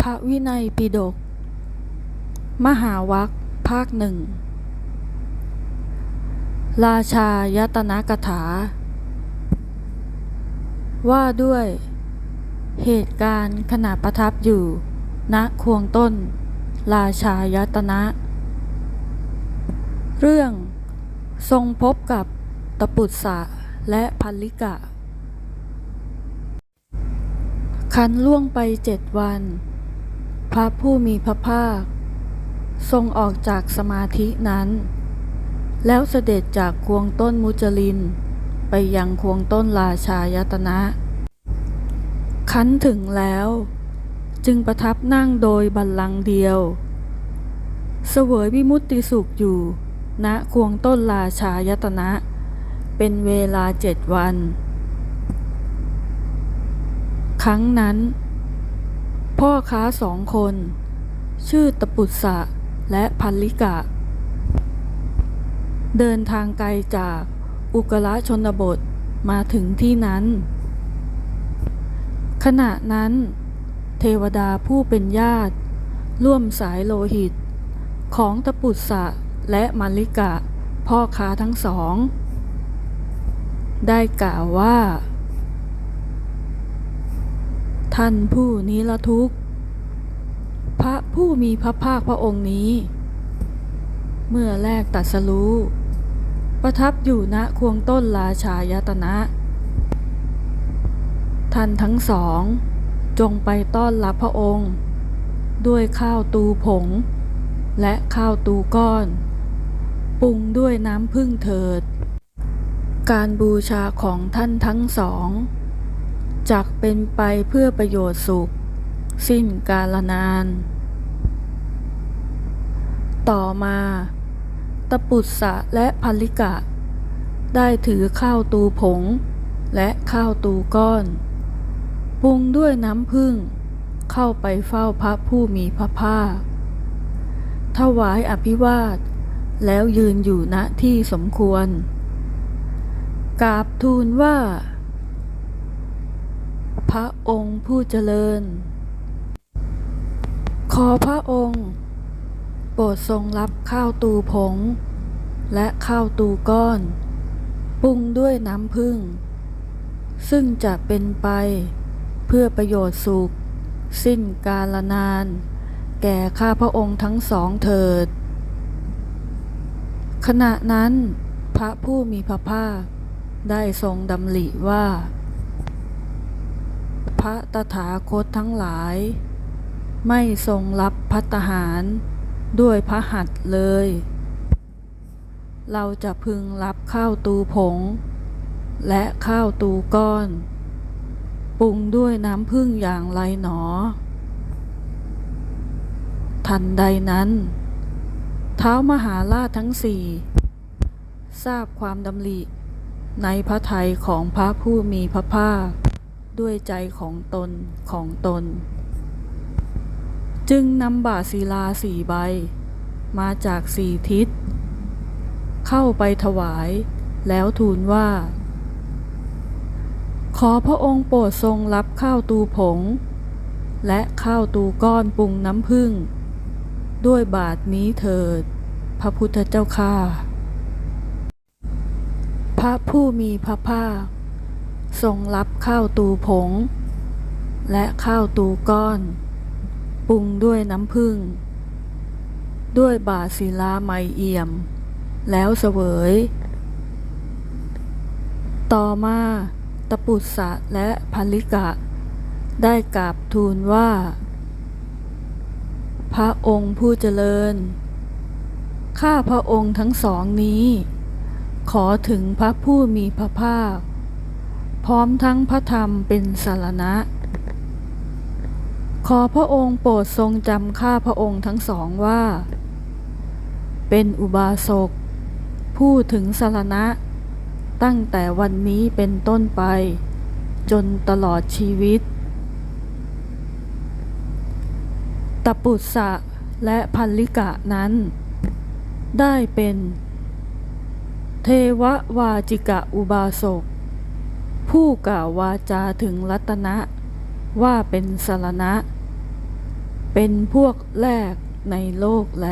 พระวินัยปิฎกมหาวัคภาคหนึ่ง ราชายตนกถา ว่าด้วย เหตุการณ์ขณะประทับอยู่ ณควงต้น ราชายตนะ เรื่องทรงพบกับตปุตสะและพัลลิกะ คันล่วงไปเจ็ดวัน พระผู้มีพระภาค ทรงออกจากสมาธินั้น แล้วเสด็จจากควงต้นมุจลิน ไปยังควงต้นราชายตนะ คันถึงแล้ว จึงประทับนั่งโดยบัลลังก์เดียว เสวยวิมุตติสุขอยู่ณควงต้นราชายตนะ เป็นเวลาเจ็ดวัน ครั้งนั้น พ่อค้าสองคน ชื่อตปุตสะและพัลลิกะ เดินทางไกลจากอุกระชนบทมาถึงที่นั้น ขณะนั้น เทวดาผู้เป็นญาติ ร่วมสายโลหิต ของตปุตสะและมัลลิกะ พ่อค้าทั้งสอง ได้กล่าวว่า ท่านผู้นิรทุกข์ พระผู้มีพระภาคพระองค์นี้ เมื่อแรกตัดสรู้ ประทับอยู่ณควงต้นราชายตนะ ท่านทั้งสอง จงไปต้อนรับพระองค์ ด้วยข้าวตูผง และข้าวตูก้อน ปรุงด้วยน้ำพึ่งเถิด การบูชาของท่านทั้งสอง จักเป็นไปเพื่อประโยชน์สุข สิ้นกาลนาน ต่อมา ตปุตสะและพัลลิกะ ได้ถือข้าวตูผง และข้าวตูก้อนปรุงด้วยน้ำผึ้งเข้าไปเฝ้าพระผู้มีพระภาค ถวายอภิวาท แล้วยืนอยู่ณที่สมควร กราบทูลว่า พระองค์ผู้เจริญ ขอพระองค์ โปรดทรงรับข้าวตูผง และข้าวตูก้อน ปรุงด้วยน้ำผึ้งซึ่งจะเป็นไปเพื่อประโยชน์สุข สิ้นกาลนาน แก่ข้าพระองค์ทั้งสองเถิด ขณะนั้น พระผู้มีพระภาคได้ทรงดำริว่า พระตถาคตทั้งหลาย ไม่ทรงรับพัตหารด้วยพระหัตถ์เลย เราจะพึงรับข้าวตูผง และข้าวตูก้อน ปรุงด้วยน้ำพึ่งอย่างไรหนอ ทันใดนั้น เท้ามหาราชทั้งสี่ ทราบความดำริในพระทัยของพระผู้มีพระภาค ด้วยใจของตนของตน จึงนำบาทศิลาสี่ใบ มาจากสี่ทิศ เข้าไปถวายแล้วทูลว่า ขอพระองค์โปรดทรงรับข้าวตูผง และข้าวตูก้อนปรุงน้ำผึ้งด้วยบาทนี้เถิด พระพุทธเจ้าข้าพระผู้มีพระภาค ทรงรับข้าวตูผง และข้าวตูก้อน ปรุงด้วยน้ำผึ้งด้วยบาศิลาไมเอี่ยม แล้วเสวย ต่อมาตปุตสะและพัลลิกะ ได้กราบทูลว่า พระองค์ผู้เจริญ ข้าพระองค์ทั้งสองนี้ ขอถึงพระผู้มีพระภาค พร้อมทั้งพระธรรมเป็นสารณะ ขอพระองค์โปรดทรงจำข้าพระองค์ทั้งสองว่า เป็นอุบาสกผู้ถึงสารณะ ตั้งแต่วันนี้เป็นต้นไป จนตลอดชีวิต ตปุตสะและพัลลิกะนั้น ได้เป็น เทววาจิกะอุบาสก ผู้กล่าววาจาถึงรัตนะ ว่าเป็นสารณะ เป็นพวกแรกในโลกแล